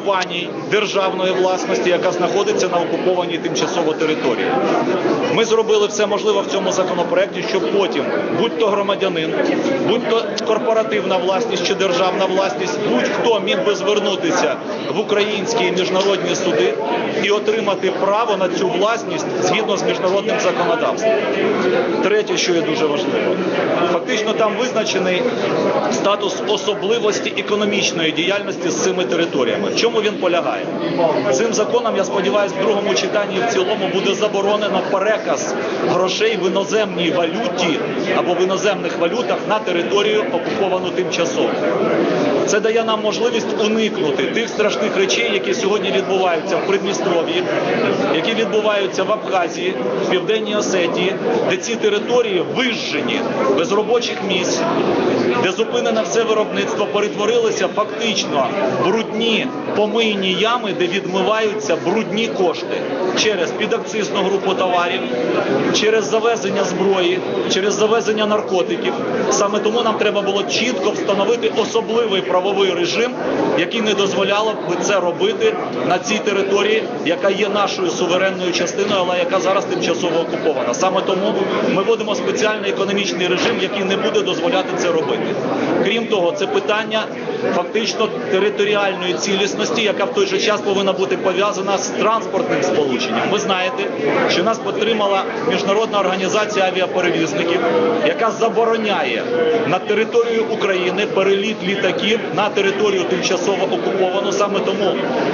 компаній державної власності, яка знаходиться на окупованій тимчасово території. Ми зробили все можливе в цьому законопроекті, щоб потім будь-то громадянин, будь-то корпоративна власність чи державна власність, будь-хто міг би звернутися в українські і міжнародні суди і отримати право на цю власність згідно з міжнародним законодавством. Третє, що є дуже важливо, фактично там визначений статус особливості економічної діяльності з цими територіями. В чому він полягає? Цим законом, я сподіваюся, в другому читанні в цілому буде заборонено переказ грошей в іноземній валюті або в іноземних валютах на територію окуповану тимчасово. Це дає нам можливість уникнути тих страшних речей, які сьогодні відбуваються в Придністров'ї, які відбуваються в Абхазії, в Південній Осетії, де ці території вижжені без робочих місць, де зупинене все виробництво, перетворилися фактично брудні помийні ями, де відмиваються брудні кошти через підакцизну групу товарів, через завезення зброї, через завезення наркотиків. Саме тому нам треба було чітко встановити особливий правовий режим, який не дозволяло б це робити на цій території, яка є нашою суверенною частиною, але яка зараз тимчасово окупована. Саме тому ми вводимо спеціальний економічний режим, який не буде дозволяти це робити. Крім того, це питання фактично територіальної цілісності, яка в той же час повинна бути пов'язана з транспортним сполученням. Ви знаєте, що нас підтримала міжнародна організація авіаперевізників, яка забороняє на територію України переліт літаків на територію тимчасово окуповану. Саме тому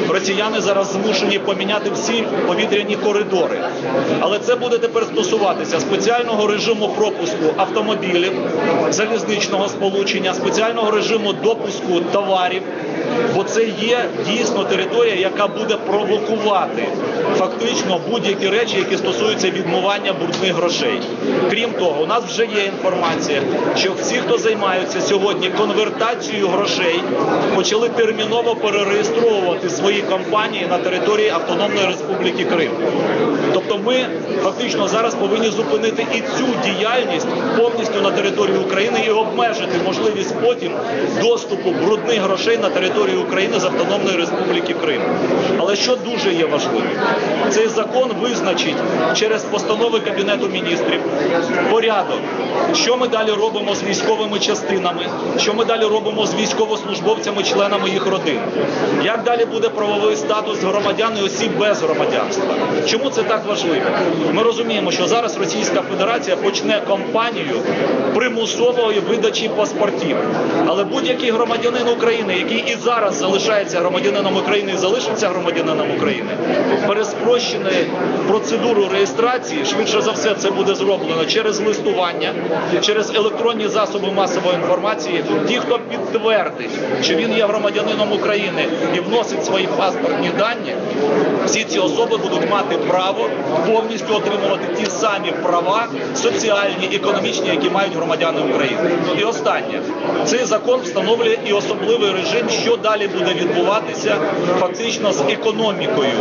росіяни зараз змушені поміняти всі повітряні коридори. Але це буде тепер стосуватися спеціального режиму пропуску автомобілів, залізничного сполучення, спеціального режиму допуску товарів. Бо це є дійсно територія, яка буде провокувати фактично будь-які речі, які стосуються відмивання брудних грошей. Крім того, у нас вже є інформація, що всі, хто займаються сьогодні конвертацією грошей, почали терміново перереєстровувати свої компанії на території Автономної Республіки Крим. Тобто ми фактично зараз повинні зупинити і цю діяльність повністю на території України і обмежити можливість потім доступу брудних грошей на територію України з Автономної Республіки Крим. Але що дуже є важливим, цей закон визначить через постанови Кабінету міністрів порядок, що ми далі робимо з військовими частинами, що ми далі робимо з військовослужбовцями, членами їх родин, як далі буде правовий статус громадян і осіб без громадянства. Чому це так важливо? Ми розуміємо, що зараз Російська Федерація почне кампанію примусової видачі паспортів. Але будь-який громадянин України, який і зараз залишається громадянином України і залишиться громадянином України, переспрощене процедуру реєстрації, швидше за все, це буде зроблено через листування, через електронні засоби масової інформації. Ті, хто підтвердить, що він є громадянином України і вносить свої паспортні дані, всі ці особи будуть мати право повністю отримувати ті самі права соціальні, економічні, які мають громадяни України. І останнє цей закон встановлює і особливий режим, що далі буде відбуватися фактично з економікою,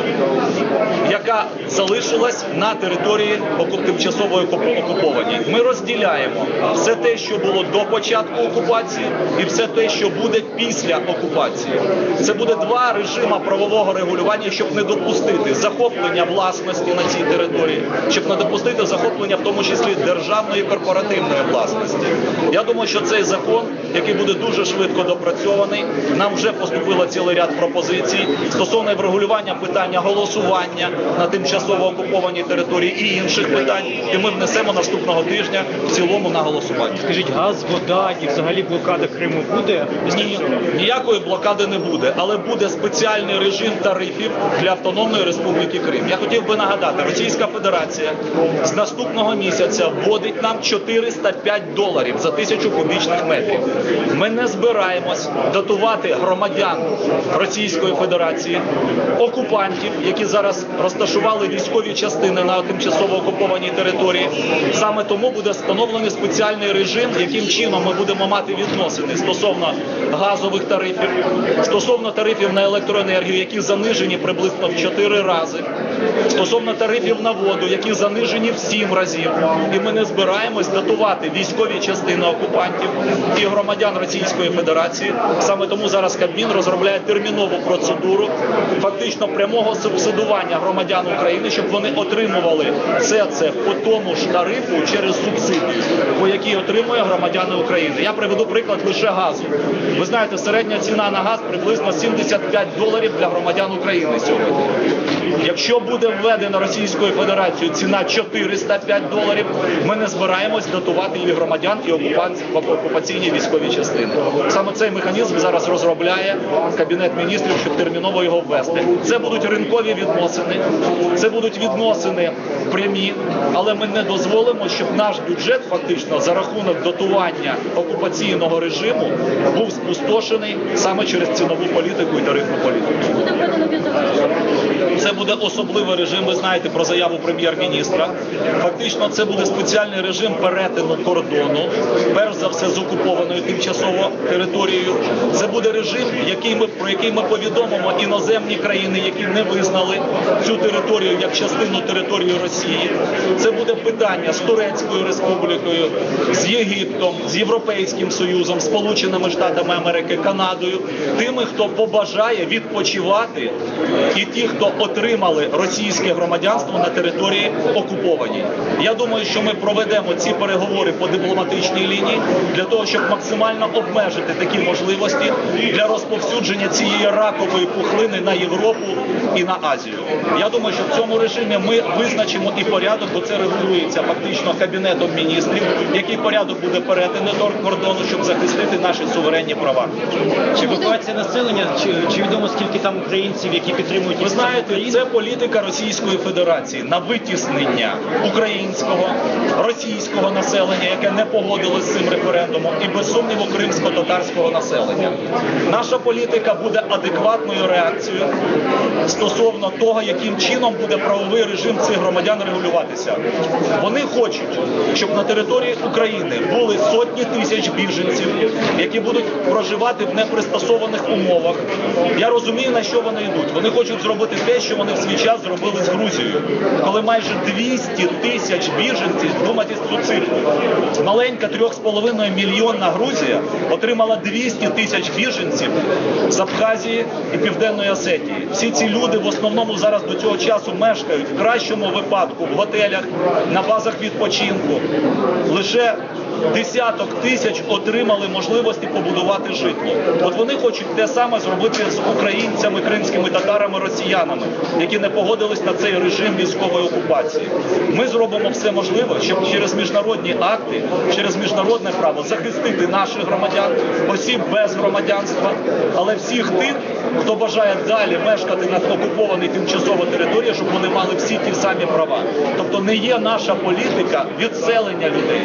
яка залишилась на території тимчасово окупованій. Ми розділяємо все те, що було до початку окупації, і все те, що буде після окупації. Це буде два режима правового регулювання, щоб не допустити захоплення власності на цій території, щоб не допустити захоплення, в тому числі державної корпоративної власності. Я думаю, що цей закон, який буде дуже швидко допрацьований, нам вже поступило цілий ряд пропозицій стосовно врегулювання питання голосування на тимчасово окупованій території і інших питань. І ми внесемо наступного тижня в цілому на голосування. Скажіть, газ, вода і взагалі блокада Криму буде Ні, ніякої блокади не буде, але буде спеціальний режим тарифів для Автономної Республіки Крим. Я хотів би нагадати, Російська Федерація з наступного місяця вводить нам 405 доларів за тисячу кубічних метрів. Ми не збираємось датувати громадян Російської Федерації, окупантів, які зараз розташували військові частини на тимчасово окупованій території. Саме тому буде встановлений спеціальний режим, яким чином ми будемо мати відносини стосовно газових тарифів, стосовно тарифів на електроенергію, які занижені приблизно в 4 рази, стосовно тарифів на угоду, які занижені в сім разів. І ми не збираємось датувати військові частини окупантів і громадян Російської Федерації. Саме тому зараз Кабмін розробляє термінову процедуру фактично прямого субсидування громадян України, щоб вони отримували все це по тому ж тарифу через субсидію, по якій отримує громадяни України. Я приведу приклад лише газу. Ви знаєте, середня ціна на газ приблизно 75 доларів для громадян України сьогодні. Якщо буде введена Російською Федерацією ціна 405 доларів, ми не збираємось датувати і громадян і окупаційні військові частини. Саме цей механізм зараз розробляє кабінет міністрів, щоб терміново його ввести. Це будуть ринкові відносини, це будуть відносини прямі, але ми не дозволимо, щоб наш бюджет фактично за рахунок дотування окупаційного режиму був спустошений саме через цінову політику і тарифну політику. Це буде особливий режим. Ви знаєте про заяву прем'єр-міністра. Фактично, це буде спеціальний режим перетину кордону, перш за все з окупованою тимчасово територією. Це буде режим, який ми про який ми повідомимо іноземні країни, які не визнали цю територію як частину території Росії. Це буде питання з Турецькою республікою, з Єгиптом, з Європейським Союзом, Сполученими Штатами Америки, Канадою, тими, хто побажає відпочивати, і ті, хто отримали російське громадянство на території окупованій. Я думаю, що ми проведемо ці переговори по дипломатичній лінії для того, щоб максимально обмежити такі можливості для розповсюдження цієї ракової пухлини на Європу і на Азію. Я думаю, що в цьому режимі ми визначимо і порядок, бо це регулюється фактично кабінетом міністрів, який порядок буде перетину до кордону, щоб захистити наші суверенні права. Чи евакуація населення, чи, чи відомо скільки там українців, які підтримують Ви знаєте, це політика Російської Федерації на витіснення українського, російського населення, яке не погодилось з цим референдумом, і без сумніву кримсько-татарського населення. Наша політика буде адекватною реакцією стосовно того, яким чином буде правовий режим цих громадян регулюватися. Вони хочуть, щоб на території України були сотні тисяч біженців, які будуть проживати в непристосованих умовах. Я розумію, на що вони йдуть. Вони хочуть зробити те, що вони в свій час зробили з Грузією, коли майже 200 тисяч біженців, думайте цю цифру, маленька 3,5 мільйонна Грузія отримала 200 тисяч біженців з Абхазії і Південної Осетії. Всі ці люди в основному зараз до цього часу мешкають в кращому випадку в готелях, на базах відпочинку. Лише десяток тисяч отримали можливості побудувати житло. От вони хочуть те саме зробити з українцями, кримськими татарами, росіянами, які не погодились на цей режим військової окупації. Ми зробимо все можливе, щоб через міжнародні акти, через міжнародне право захистити наших громадян, осіб без громадянства, але всіх тих, хто бажає далі мешкати на окупованій тимчасово території, щоб вони мали всі ті самі права. Тобто не є наша політика відселення людей.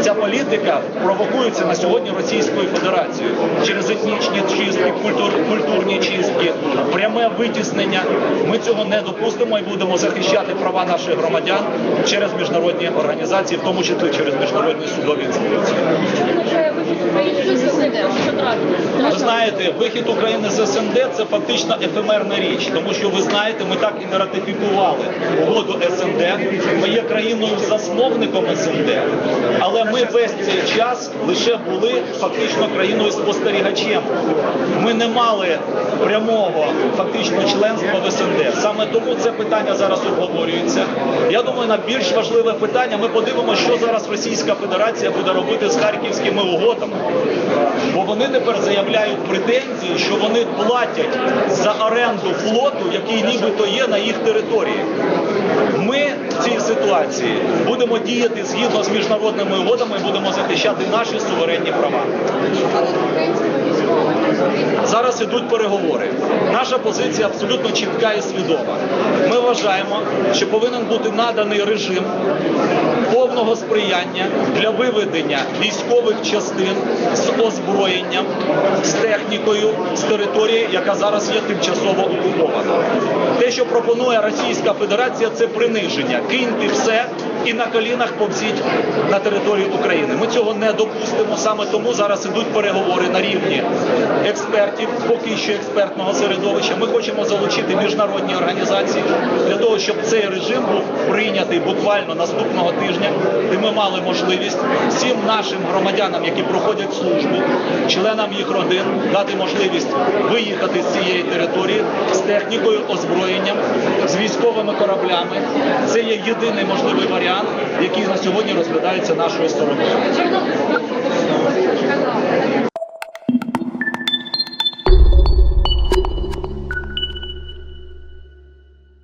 Ця політика провокується на сьогодні Російською Федерацією через етнічні чистки, культур, культурні чистки, пряме витіснення. Ми цього не допустимо і будемо захищати права наших громадян через міжнародні організації, в тому числі через міжнародні судові інституції. Ви знаєте, вихід України з СНД це фактично ефемерна річ, тому що ви знаєте, ми так і не ратифікували угоду СНД. Ми є країною засновником СНД, але ми весь цей час лише були фактично країною спостерігачем. Ми не мали прямого фактично членства в СНД. Саме тому це питання зараз обговорюється. Я думаю, на більш важливе питання ми подивимося, що зараз Російська Федерація буде робити з харківськими угодами. Бо вони тепер заявляють претензії, що вони платять за оренду флоту, який нібито є на їх території. Ми в цій ситуації будемо діяти згідно з міжнародними угодами і будемо захищати наші суверенні права. Зараз ідуть переговори. Наша позиція абсолютно чітка і свідома. Ми вважаємо, що повинен бути наданий режим повного сприяння для виведення військових частин з озброєнням, з технікою з території, яка зараз є тимчасово окупована. Те, що пропонує Російська Федерація, це приниження. Киньте все і на колінах повзіть на територію України. Ми цього не допустимо. Саме тому зараз ідуть переговори на рівні експертів, поки що експертного середовища. Ми хочемо залучити міжнародні організації для того, щоб цей режим був прийнятий буквально наступного тижня, де ми мали можливість всім нашим громадянам, які проходять службу, членам їх родин, дати можливість виїхати з цієї території з технікою, озброєнням, з військовими кораблями. Це є єдиний можливий варіант, який на сьогодні розглядається нашою стороною.